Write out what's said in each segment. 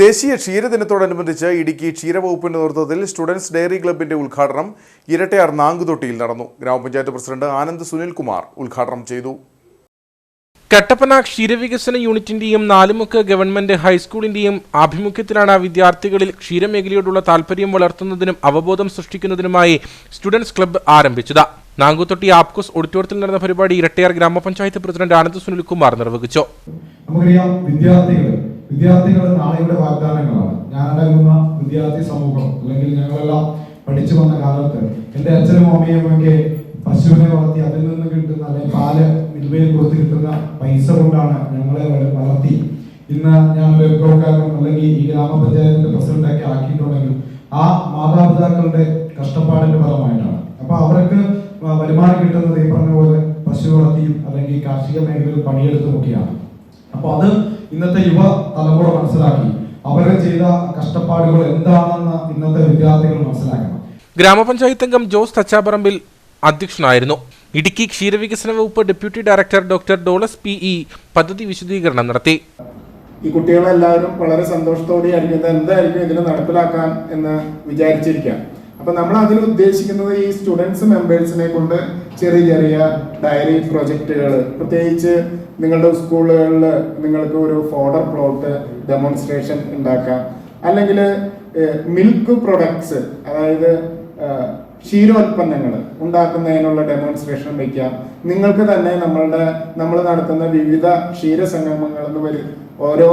ദേശീയ ക്ഷീരദിനത്തോടനുബന്ധിച്ച് ഇടുക്കി ക്ഷീരവകുപ്പിന്റെ നേതൃത്വത്തിൽ students diary ക്ലബിന്റെ ഉദ്ഘാടനം ഇരട്ടയാർ നാങ്കുതൊട്ടിയിൽ നടന്നു. ഗ്രാമപഞ്ചായത്ത് പ്രസിഡന്റ് ആനന്ദ് സുനിൽകുമാർ ഉദ്ഘാടനം ചെയ്തു. കട്ടപ്പന ക്ഷീരവികസന യൂണിറ്റിന്റെയും നാലുമുക്ക് ഗവൺമെന്റ് ഹൈസ്കൂളിന്റെയും ആഭിമുഖ്യത്തിലാണ് വിദ്യാർത്ഥികളിൽ ക്ഷീരമേഖലയോടുള്ള താൽപര്യം വളർത്തുന്നതിനും അവബോധം സൃഷ്ടിക്കുന്നതിനുമായി സ്റ്റുഡൻസ് ക്ലബ്ബ് ആരംഭിച്ചത്. നാങ്കുത്തൊട്ടി ആപ്കോസ് ഓഡിറ്റോറിയത്തിൽ നടന്ന പരിപാടി ഇരട്ടയാർ ഗ്രാമപഞ്ചായത്ത് പ്രസിഡന്റ് ആനന്ദ് സുനിൽകുമാർ നിർവഹിച്ചു. നമുക്കറിയാം വിദ്യാർത്ഥികൾ വിദ്യാർത്ഥികൾ നാളെയുടെ വാഗ്ദാനങ്ങളാണ്. ഞാൻ അടങ്ങുന്ന വിദ്യാർത്ഥി സമൂഹം അല്ലെങ്കിൽ ഞങ്ങളെല്ലാം പഠിച്ചു വന്ന കാലത്ത് എന്റെ അച്ഛനും അമ്മയും ഒക്കെ പശുവിനെ വളർത്തി അതിൽ നിന്ന് കിട്ടുന്ന അല്ലെങ്കിൽ പാൽ മിൽവയിൽ കൊടുത്ത് കിട്ടുന്ന പൈസ കൊണ്ടാണ് ഞങ്ങളെ വളർത്തി. ഇന്ന് ഞാൻ എക്കോക്കാരനും അല്ലെങ്കിൽ ഈ ഗ്രാമപഞ്ചായത്തിന്റെ പ്രസിഡന്റൊക്കെ ആക്കിയിട്ടുണ്ടെങ്കിൽ ആ മാതാപിതാക്കളുടെ കഷ്ടപ്പാടിന്റെ ഫലമായിട്ടാണ്. അപ്പൊ അവർക്ക് വരുമാനം കിട്ടുന്നത് ഈ പറഞ്ഞ പോലെ പശു വളർത്തിയും അല്ലെങ്കിൽ കാർഷിക മേഖലയിൽ പണിയെടുത്തും ഒക്കെയാണ് അപ്പൊ അത് ഇന്നത്തെ യുവ തലമുറ മനസ്സിലാക്കി. അവരെ ചെയ്ത കഷ്ടപ്പാടുകൾ എന്താണെന്ന് ഇന്നത്തെ വിദ്യാർത്ഥികൾ മനസ്സിലാക്കണം. ഗ്രാമപഞ്ചായത്ത് അംഗം ജോസ് തച്ചാപറമ്പിൽ അധ്യക്ഷനായിരുന്നു. ഇടുക്കി ക്ഷീരവികസന വകുപ്പ് ഡെപ്യൂട്ടി ഡയറക്ടർ ഡോക്ടർ ഡോളസ് പി ഇ പദ്ധതി വിശദീകരണം നടത്തി. ഈ കുട്ടികളെല്ലാവരും വളരെ സന്തോഷത്തോടെ ആയിരിക്കും ഇത് എന്തായിരിക്കും ഇതിനെ നടപ്പിലാക്കാൻ എന്ന് വിചാരിച്ചിരിക്കാം അപ്പൊ നമ്മൾ അതിൽ ഉദ്ദേശിക്കുന്നത് ഈ സ്റ്റുഡൻസ് മെമ്പേഴ്സിനെ കൊണ്ട് ചെറിയ ചെറിയ ഡയറി പ്രൊജക്റ്റുകൾ പ്രത്യേകിച്ച് നിങ്ങളുടെ സ്കൂളുകളിൽ നിങ്ങൾക്ക് ഒരു ഫോഡർ പ്ലോട്ട് ഡെമോൺസ്ട്രേഷൻ ഉണ്ടാക്കാം. അല്ലെങ്കിൽ മിൽക്ക് പ്രൊഡക്ട്സ് അതായത് ക്ഷീരോത്പന്നങ്ങൾ ഉണ്ടാക്കുന്നതിനുള്ള ഡെമോൺസ്ട്രേഷൻ വയ്ക്കാം നിങ്ങൾക്ക് തന്നെ നമ്മളുടെ നമ്മൾ നടത്തുന്ന വിവിധ ക്ഷീരസംഗമങ്ങളിൽ നിന്ന് വരും. ഓരോ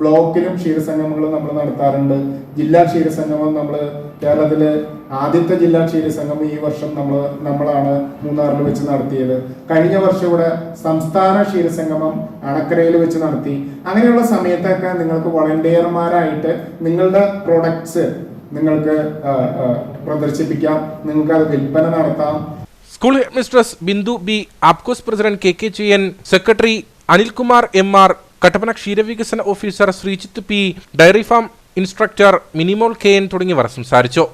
ബ്ലോക്കിലും ക്ഷീരസംഗമങ്ങൾ നമ്മൾ നടത്താറുണ്ട്. ജില്ലാ ക്ഷീരസംഗമം നമ്മൾ കേരളത്തിലെ ആദ്യത്തെ ജില്ലാ ക്ഷീരസംഗമം ഈ വർഷം നമ്മൾ നമ്മളാണ് മൂന്നാറിൽ വെച്ച് നടത്തിയത്. കഴിഞ്ഞ വർഷം ഇവിടെ സംസ്ഥാന ക്ഷീരസംഗമം അണക്കരയിൽ വെച്ച് നടത്തി. അങ്ങനെയുള്ള സമയത്തൊക്കെ നിങ്ങൾക്ക് വളണ്ടിയർമാരായിട്ട് നിങ്ങളുടെ പ്രൊഡക്ട്സ് നിങ്ങൾക്ക് പ്രദർശിപ്പിക്കാം. നിങ്ങൾക്ക് അത് വിൽപ്പന നടത്താം. School head mistress Bindu B APCOS president K K ചിയൻ secretary Anilkumar M R Kattappana ക്ഷീരവികസന officer Sreejith P dairy farm instructor Minimol K N തുടങ്ങിയവർ സംസാരിച്ചു.